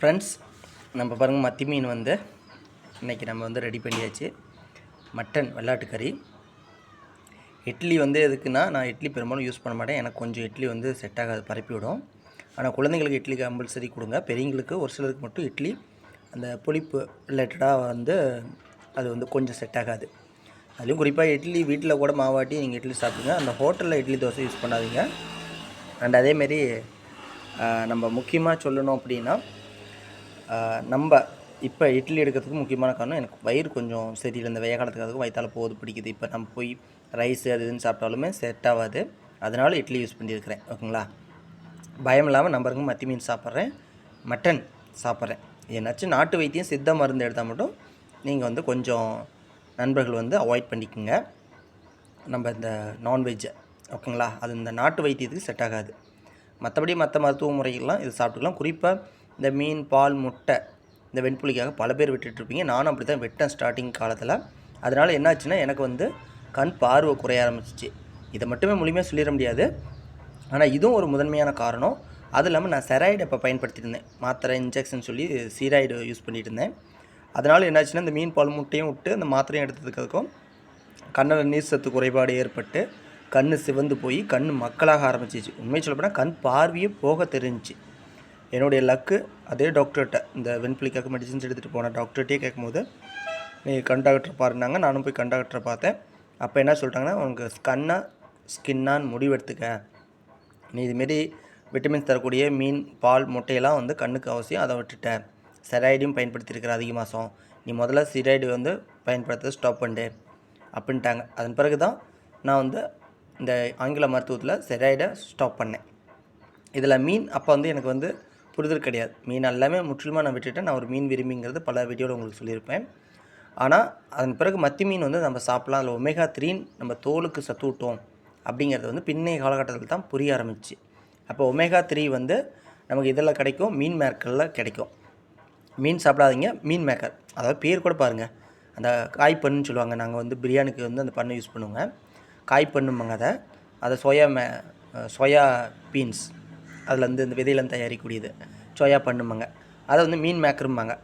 Friends நம்ம பாருங்கள் மத்தி மீன் வந்து இன்றைக்கி நம்ம வந்து ரெடி பண்ணியாச்சு. மட்டன் வெள்ளாட்டுக்கறி இட்லி வந்து எதுக்குன்னா நான் இட்லி பெரும்பாலும் யூஸ் பண்ண மாட்டேன். எனக்கு கொஞ்சம் இட்லி வந்து செட் ஆகாது பரப்பி விடும். ஆனால் குழந்தைங்களுக்கு இட்லி கம்பல்சரி கொடுங்க. பெரியவங்களுக்கு ஒரு சிலருக்கு மட்டும் இட்லி அந்த புளிப்பு ரிலேட்டடாக வந்து அது வந்து கொஞ்சம் செட் ஆகாது. அதுலேயும் குறிப்பாக இட்லி வீட்டில் கூட மாவாட்டி நீங்கள் இட்லி சாப்பிடுங்க. அந்த ஹோட்டலில் இட்லி தோசை யூஸ் பண்ணாதீங்க. அண்ட் அதேமாரி நம்ம முக்கியமாக சொல்லணும் அப்படின்னா நம்ம இப்போ இட்லி எடுக்கிறதுக்கு முக்கியமான காரணம் எனக்கு வயிறு கொஞ்சம் சரியில்லை. இந்த வெய்ய காலத்துக்கு வயிற்றால் போகுது பிடிக்குது. இப்போ நம்ம போய் ரைஸ் அது இதுன்னு சாப்பிட்டாலுமே செட் ஆகாது. அதனால் இட்லி யூஸ் பண்ணியிருக்கிறேன். ஓகேங்களா? பயம் இல்லாமல் நம்பருங்க மத்தி மீன் சாப்பிட்றேன் மட்டன் சாப்பிட்றேன். ஏன்னாச்சும் நாட்டு வைத்தியம் சித்த மருந்து எடுத்தால் மட்டும் நீங்கள் வந்து கொஞ்சம் நண்பர்கள் வந்து அவாய்ட் பண்ணிக்கோங்க. நம்ம இந்த நான்வெஜ்ஜை ஓகேங்களா? அது இந்த நாட்டு வைத்தியத்துக்கு செட் ஆகாது. மற்றபடி மற்ற மருத்துவ முறைகள்லாம் இது சாப்பிட்டுக்கலாம். குறிப்பாக இந்த மீன் பால் முட்டை இந்த வெண்புலிக்காக பல பேர் விட்டுட்ருப்பீங்க. நானும் அப்படி தான் விட்டேன் ஸ்டார்டிங் காலத்தில். அதனால் என்னாச்சுன்னா எனக்கு வந்து கண் பார்வை குறைய ஆரம்பிச்சிச்சு. இதை மட்டுமே முழுமையாக சொல்லிட முடியாது. ஆனால் இதுவும் ஒரு முதன்மையான காரணம். அது இல்லாமல் நான் செராய்டு இப்போ பயன்படுத்திட்டு இருந்தேன் மாத்திரை இன்ஜெக்ஷன் சொல்லி சீராய்டு யூஸ் பண்ணிகிட்டு இருந்தேன் அதனால் என்னாச்சுன்னா இந்த மீன் பால் முட்டையும் விட்டு அந்த மாத்திரையும் எடுத்ததுக்கும் கண்ணில் நீர் சத்து குறைபாடு ஏற்பட்டு கண் சிவந்து போய் கண் மக்களாக ஆரம்பிச்சிச்சு. உண்மை சொல்லப்போனால் கண் பார்வையே போக தெரிஞ்சிச்சு. என்னுடைய லக்கு அதே டாக்டர்கிட்ட இந்த வெண்புலிக்காக மெடிசின்ஸ் எடுத்துகிட்டு போன டாக்டர்கிட்டே கேட்கும்போது நீ கண்டாக்டர் பாருனாங்க நானும் போய் கண்டாக்டரை பார்த்தேன். அப்போ என்ன சொல்லிட்டாங்கன்னா உனக்கு ஸ்கன்னா ஸ்கின்னான்னு முடிவெடுத்துக்க நீ இதுமாரி விட்டமின்ஸ் தரக்கூடிய மீன் பால் முட்டையெல்லாம் வந்து கண்ணுக்கு அவசியம். அதை விட்டுட்ட. செராய்டையும் பயன்படுத்தியிருக்கிற அதிக மாதம் நீ முதல்ல சிராய்டு வந்து பயன்படுத்த ஸ்டாப் பண்ணு அப்படின்ட்டாங்க. அதன் பிறகு தான் நான் வந்து இந்த ஆங்கில மருத்துவத்தில் செராய்டை ஸ்டாப் பண்ணேன். இதில் மீன் அப்போ வந்து எனக்கு வந்து புரிதல் கிடையாது. மீன் எல்லாமே முற்றிலுமாக நான் விட்டுட்டேன். நான் ஒரு மீன் விரும்பிங்கிறது பல வீடியோவில் உங்களுக்கு சொல்லியிருப்பேன். ஆனால் அதன் பிறகு மத்தி மீன் வந்து நம்ம சாப்பிட்லாம். அதில் ஒமேகா த்ரீன் நம்ம தோலுக்கு சத்தூட்டும் அப்படிங்கிறது வந்து பின்னைய காலகட்டத்தில் தான் புரிய ஆரம்பிச்சு. அப்போ ஒமேகா த்ரீ வந்து நமக்கு இதில் கிடைக்கும்? மீன் மேக்கரில் கிடைக்கும். மீன் சாப்பிடாதீங்க. மீன் மேக்கர். அதாவது பேர் கூட பாருங்கள் அந்த காய் பண்ணுன்னு சொல்லுவாங்க. நாங்கள் வந்து பிரியாணிக்கு வந்து அந்த பண்ணை யூஸ் பண்ணுவோங்க. காய் பண்ணுமாங்க அதை. அதை சோயா மே சோயா பீன்ஸ் அதில் வந்து இந்த விதையில தயாரிக்கக்கூடியது. சோயா பண்ணுமாங்க. அதை வந்து மீன் மேக்கரும்பாங்க.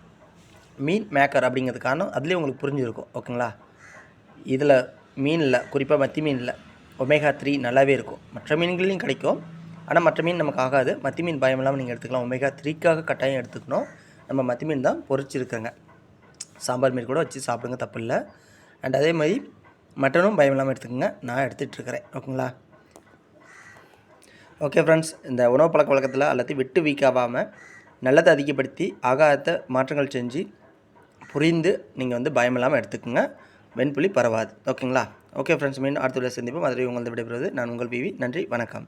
மீன் மேக்கர் அப்படிங்கிறது காரணம் அதுலேயே உங்களுக்கு புரிஞ்சுருக்கும் ஓகேங்களா? இதில் மீனில் குறிப்பாக மத்தி மீனில் ஒமேகா த்ரீ நல்லாவே இருக்கும். மற்ற மீன்களையும் கிடைக்கும். ஆனால் மற்ற மீன் நமக்கு ஆகாது. மத்தி மீன் பயம் இல்லாமல் நீங்கள் எடுத்துக்கலாம். ஒமேகா த்ரீக்காக கட்டாயம் எடுத்துக்கணும். நம்ம மத்தி மீன் தான் பொரிச்சிருக்கேங்க சாம்பார் மீன் கூட வச்சு சாப்பிடுங்க தப்பு இல்லை அண்ட் அதே மாதிரி மட்டனும் பயம் இல்லாமல் எடுத்துக்கோங்க. நான் எடுத்துகிட்டு இருக்கிறேன் ஓகேங்களா? ஓகே ஃப்ரெண்ட்ஸ் இந்த உணவு பழக்க வழக்கத்தில் எல்லாத்தையும் விட்டு வீக்காகாமல் நல்லதை அதிகப்படுத்தி ஆகாத மாற்றங்கள் செஞ்சு புரிந்து நீங்கள் வந்து பயமில்லாமல் எடுத்துக்கோங்க. வெண்புலி பரவாது. ஓகேங்களா ஓகே ஃப்ரெண்ட்ஸ் மீண்டும் அடுத்த வீடியோ சந்திப்போம். அதுவரை உங்களது விடைபெறுவது நான் உங்கள் பிவி நன்றி வணக்கம்.